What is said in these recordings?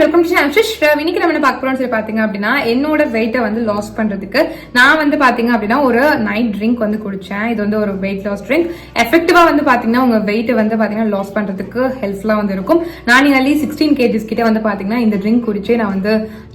Welcome to அம்ஷிஷ் இன்னைக்கு நம்ம பார்க்க போறோம் சொல்லி பாத்தீங்க அப்படின்னா என்னோட வெயிட்டை வந்து லாஸ் பண்றதுக்கு நான் வந்து பாத்தீங்க அப்படின்னா ஒரு நைட் ட்ரிங்க் வந்து குடிச்சேன். இது வந்து ஒரு வெயிட் லாஸ் ட்ரிங்க் எஃபெக்டிவா வந்து பாத்தீங்கன்னா உங்க வெயிட் வந்து பாத்தீங்கன்னா லாஸ் பண்றதுக்கு ஹெல்ப்ஃபுல்லா வந்து இருக்கும். நான் நியர்லி சிக்ஸ்டீன் கேஜிஸ் கிட்ட வந்து பாத்தீங்கன்னா இந்த ட்ரிங்க் குடிச்சு நான் வந்து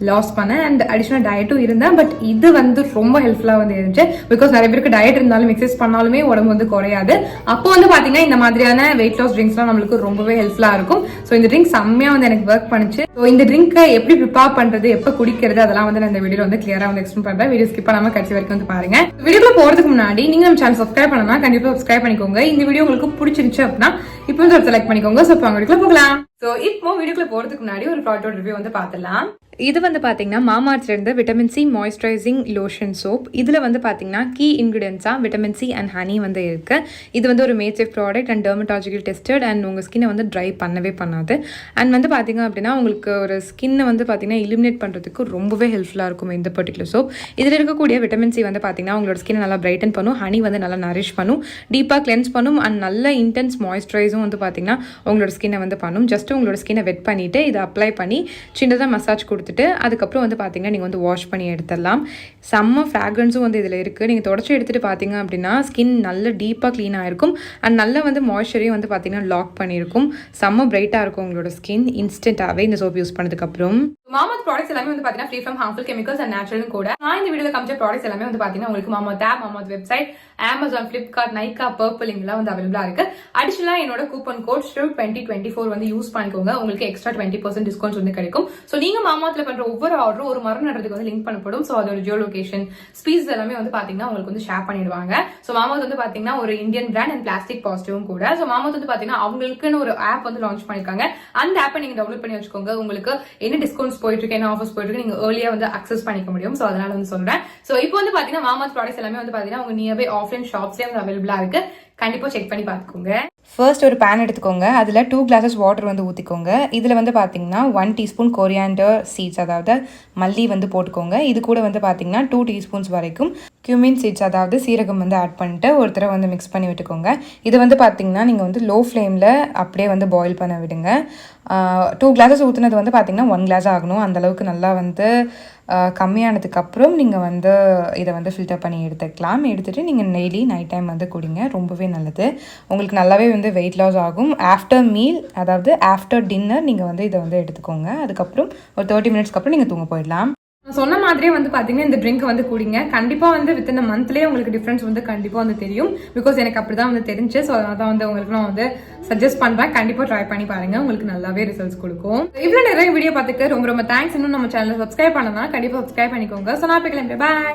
லாஸ் பண்ணேன். அண்ட் அடிஷனல் டயட்டும் இருந்தேன். பட் இது வந்து ரொம்ப ஹெல்ப்ஃபுல்லா வந்து இருந்துச்சு. பிகாஸ் நிறைய பேருக்கு டயட் இருந்தாலும் எக்ஸசைஸ் பண்ணாலுமே உடம்பு வந்து குறையாது. அப்போ வந்து பாத்தீங்கன்னா இந்த மாதிரியான வெயிட் லாஸ் ட்ரிங்க்ஸ்லாம் நம்மளுக்கு ரொம்பவே ஹெல்ப்ஃபுல்லா இருக்கும். ஸோ இந்த ட்ரிங்க் செம்மையா வந்து எனக்கு ஒர்க் பண்ணுச்சு. ஸோ இந்த ட்ரிங்க்கை எப்படி ப்ரிப்பேர் பண்றது எப்போ குடிக்கிறது அதெல்லாம் வந்து நான் இந்த வீடியோ வந்து கிளியரா வந்து எக்ஸ்பிளைன் பண்றேன். வீடியோ ஸ்கிப் பண்ணாம கடைசி வரைக்கும் வந்து பாருங்க. வீடியோக்குள்ள போறதுக்கு முன்னாடி நீங்க நம்ம சேனல் சப்ஸ்கிரைப் பண்ணனா கண்டிப்பா சப்ஸ்கிரைப் பண்ணிக்கோங்க. இந்த வீடியோ உங்களுக்கு பிடிச்சிருந்துச்சு அப்படின்னா இப்போ வந்து ஒரு செலக்ட் பண்ணிக்கோங்க. சோ இப்போ போகலாம். ஸோ இப்போ வீடியோக்குள்ள போகிறதுக்கு முன்னாடி ஒரு ப்ராடக்ட் ரிவ்யூ வந்து பார்த்துலாம் இது வந்து பார்த்தீங்கன்னா மாமார்ட்ல இருந்த vitamin C moisturising lotion soap இதில் வந்து பார்த்தீங்கன்னா கீ இன்க்ரீடியன்ஸாக விட்டமின் சி அண்ட் ஹனி வந்து இருக்குது இது வந்து ஒரு major product and dermatological tested and உங்கள் ஸ்கின்னை வந்து ட்ரை பண்ணவே பண்ணாது. அண்ட் வந்து பார்த்தீங்க அப்படின்னா உங்களுக்கு ஒரு ஸ்கின்னை வந்து பார்த்தீங்கன்னா இலிமினேட் பண்ணுறதுக்கு ரொம்பவே ஹெல்ப்ஃபுல்லாக இருக்கும் இந்த பர்டிகுலர் சோப் இதில் இருக்கக்கூடிய விட்டமின் சி வந்து பார்த்தீங்கன்னா உங்களோட ஸ்கின்னை நல்லா பிரைட்டன் பண்ணும் ஹனி வந்து நல்லா நரிஷ் பண்ணும் டீப்பாக கிளென்ஸ் பண்ணும் அண்ட் நல்ல இன்டென்ஸ் மாய்ஸ்சரைஸும் வந்து பார்த்தீங்கன்னா உங்களோட ஸ்கின்னை வந்து பண்ணும். ஜஸ்ட் உங்களோட ஸ்கின்னை வெட் பண்ணிவிட்டு இதை அப்ளை பண்ணி சின்னதாக மசாஜ் கொடுத்துட்டு அதுக்கப்புறம் வந்து பார்த்தீங்கன்னா நீங்கள் வந்து வாஷ் பண்ணி எடுத்துடலாம். செம்ம ஃப்ராக்ரன்ஸும் வந்து இதில் இருக்குது நீங்கள் தொடச்சி எடுத்துகிட்டு பார்த்தீங்க அப்படின்னா ஸ்கின் நல்ல டீப்பாக க்ளீனாக இருக்கும் அண்ட் நல்ல வந்து மாய்ஸ்சரையும் வந்து பார்த்தீங்கன்னா லாக் பண்ணியிருக்கும். செம்ம பிரைட்டாக இருக்கும் உங்களோட ஸ்கின் இன்ஸ்டண்ட்டாகவே இந்த சோப் யூஸ் பண்ணதுக்கப்புறம். மாமத் ப்ராடக்ட்ஸ் எல்லாமே வந்து பாத்தீங்கன்னா free from harmful chemicals and natural கூட. நான் இந்த வீடியோவில் காமிச்ச ப்ராடக்ட்ஸ் எல்லாமே வந்து பார்த்தீங்கன்னா உங்களுக்கு Mamaearth app Mamaearth website Amazon Flipkart Nykaa Purplle இங்கெல்லாம் வந்து அவைலபிளாக இருக்கு. அடிஷனலாக என்னோட coupon code strive twenty twenty four வந்து யூஸ் பண்ணிக்கோங்க. உங்களுக்கு எக்ஸ்ட்ரா டுவெண்ட்டி பர்சன்ட் டிஸ்கவுண்ட் வந்து கிடைக்கும். ஸோ நீங்க மாமாத்துல பண்ற ஒவ்வொரு ஆர்டரும் ஒரு மரம் நடுறதுக்கு வந்து லிங்க் பண்ணப்படும். ஸோ அதோட ஜியோ லொகேஷன் ஸ்பீஸ் எல்லாமே வந்து பாத்தீங்கன்னா உங்களுக்கு வந்து ஷேர் பண்ணிடுவாங்க. ஸோ மாமத் வந்து பாத்தீங்கன்னா ஒரு இந்தியன் பிராண்ட் அண்ட் பிளாஸ்டிக் பாசிட்டிவும் கூட. ஸோ மாமத் வந்து பாத்தீங்கன்னா அவங்களுக்குன்னு ஒரு ஆப் வந்து லான்ச் பண்ணிருக்காங்க. அந்த ஆப்பை நீங்க டவுன்லோட் பண்ணி வச்சுக்கோங்க. உங்களுக்கு என்ன டிஸ்கவுண்ட்ஸ் போயிட்டு இருக்கு என்ன ஆஃபர்ஸ் போயிட்டு இருக்கு நீங்க ஏர்லியா வந்து அக்சஸ் பண்ணிக்க முடியும். ஸோ அதனால வந்து சொல்றேன். ஸோ இப்போ வந்து பாத்தீங்கன்னா மாமாஸ் ப்ராடக்ட்ஸ் எல்லாமே வந்து பாத்தீங்கன்னா உங்க நியர்பை ஆஃப்லைன் ஷாப்ஸ்லேயே வந்து அவைலபிளா இருக்கு. கண்டிப்பா செக் பண்ணி பாத்துக்கோங்க. ஃபர்ஸ்ட் ஒரு பேன் எடுத்துக்கோங்க. அதில் டூ கிளாஸஸ் வாட்டர் வந்து ஊற்றிக்கோங்க இதில் வந்து பார்த்தீங்கன்னா ஒன் டீஸ்பூன் கொரியாண்டர் சீட்ஸ் அதாவது மல்லி வந்து போட்டுக்கோங்க. இது கூட வந்து பார்த்தீங்கன்னா டூ டீஸ்பூன்ஸ் வரைக்கும். கியூமின் சீட்ஸ் அதாவது சீரகம் வந்து ஆட் பண்ணிட்டு ஒரு தடவை வந்து மிக்ஸ் பண்ணி விட்டுக்கோங்க. இது வந்து பார்த்தீங்கன்னா நீங்கள் வந்து லோ ஃப்ளேமில் அப்படியே வந்து பாயில் பண்ண விடுங்க. டூ கிளாஸஸ் ஊற்றுனது வந்து பார்த்திங்கன்னா ஒன் கிளாஸ் ஆகணும். அந்தளவுக்கு நல்லா வந்து கம்மியானதுக்கப்புறம் நீங்கள் வந்து இதை வந்து ஃபில்டர் பண்ணி எடுத்துக்கலாம். எடுத்துகிட்டு நீங்கள் டெய்லி நைட் டைம் வந்து குடிங்க. ரொம்பவே நல்லது. உங்களுக்கு நல்லாவே வந்து வெயிட் லாஸ் ஆகும். ஆஃப்டர் மீல் அதாவது ஆஃப்டர் டின்னர் நீங்கள் வந்து இதை வந்து எடுத்துக்கோங்க. அதுக்கப்புறம் ஒரு தேர்ட்டி மினிட்ஸ்க்கு அப்புறம் நீங்கள் தூங்க போயிடலாம். சொன்ன மாதிரியே வந்து பார்த்தீங்கன்னா இந்த ட்ரிங்க் வந்து குடிங்க. கண்டிப்பாக வந்து வித் இந்த மந்த்லேயே உங்களுக்கு டிஃப்ரென்ஸ் வந்து கண்டிப்பாக வந்து தெரியும். பிகாஸ் எனக்கு அப்படி தான் வந்து தெரிஞ்சு ஸோ அதனால தான் வந்து உங்களுக்கு நான் வந்து சஜஸ்ட் பண்ணுறேன் கண்டிப்பாக ட்ரை பண்ணி பாருங்க. உங்களுக்கு நல்லாவே ரிசல்ட்ஸ் கொடுக்கும். இவ்வளோ நிறைய வீடியோ பார்த்துக்க ரொம்ப ரொம்ப தேங்க்ஸ் இன்னும் நம்ம சேனல் சப்ஸ்கிரைப் பண்ணலாம் கண்டிப்பாக சப்ஸ்கிரைப் பண்ணிக்கோங்க. ஸோ நான் போய் கிளம்பி பாய்